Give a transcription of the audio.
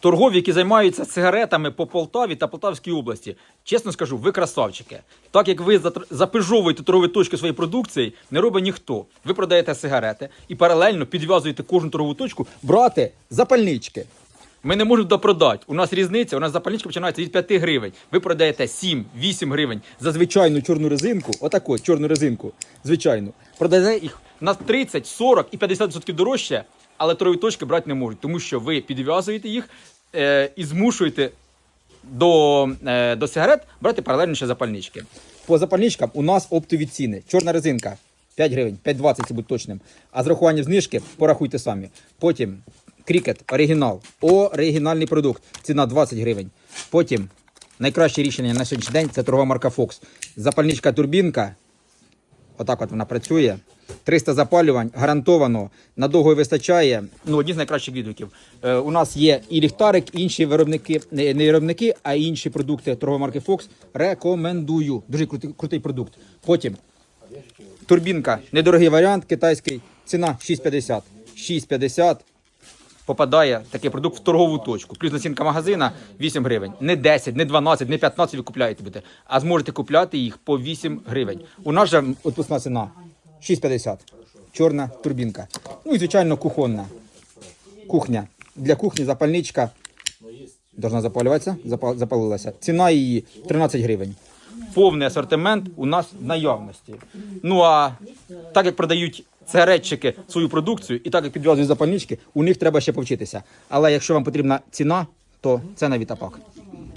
торгові, які займаються сигаретами по Полтаві та Полтавській області. Чесно скажу, ви красавчики. Так як ви запижовуєте торгові точки своєї продукції, не робить ніхто. Ви продаєте сигарети і паралельно підв'язуєте кожну торгову точку брати запальнички. Ми не можемо допродати. У нас різниця, у нас запальничка починається від 5 гривень. Ви продаєте 7-8 гривень за звичайну чорну резинку, отаку чорну резинку, звичайну. Продаєте їх на 30, 40 і 50% дорожче, але торгові точки брати не можуть, тому що ви підв'язуєте їх е, і змушуєте до, е, до сигарет брати паралельно ще запальнички. По запальничкам у нас оптові ціни. Чорна резинка 5 гривень, 5,20, якщо бути точним. А з рахуванням знижки порахуйте самі. Потім крікет, оригінал, оригінальний продукт. Ціна 20 гривень. Потім найкраще рішення на сьогоднішній день це торгова марка Fox. Запальничка турбінка. Отак от вона працює. 300 запалювань гарантовано, надовго вистачає. Ну, одні з найкращих відгуків. Е, у нас є і ліхтарик, і інші виробники, не, не виробники, а інші продукти торгової марки Fox. Рекомендую. Дуже крутий, крутий продукт. Потім турбінка, недорогий варіант, китайський. Ціна 6,50. 6,50 попадає такий продукт в торгову точку. Плюс націнка магазина 8 гривень. Не 10, не 12, не 15 ви купляєте будете, а зможете купляти їх по 8 гривень. У нас же відпускна ціна 6,50. Чорна турбінка. Ну і звичайно кухонна. Кухня. Для кухні запальничка. Должна запалюватися, запал- запалилася. Ціна її 13 гривень. Повний асортимент у нас в наявності. Ну а так як продають цигаретчики свою продукцію і так як підв'язують запальнички, у них треба ще повчитися. Але якщо вам потрібна ціна, то це на Вітапак.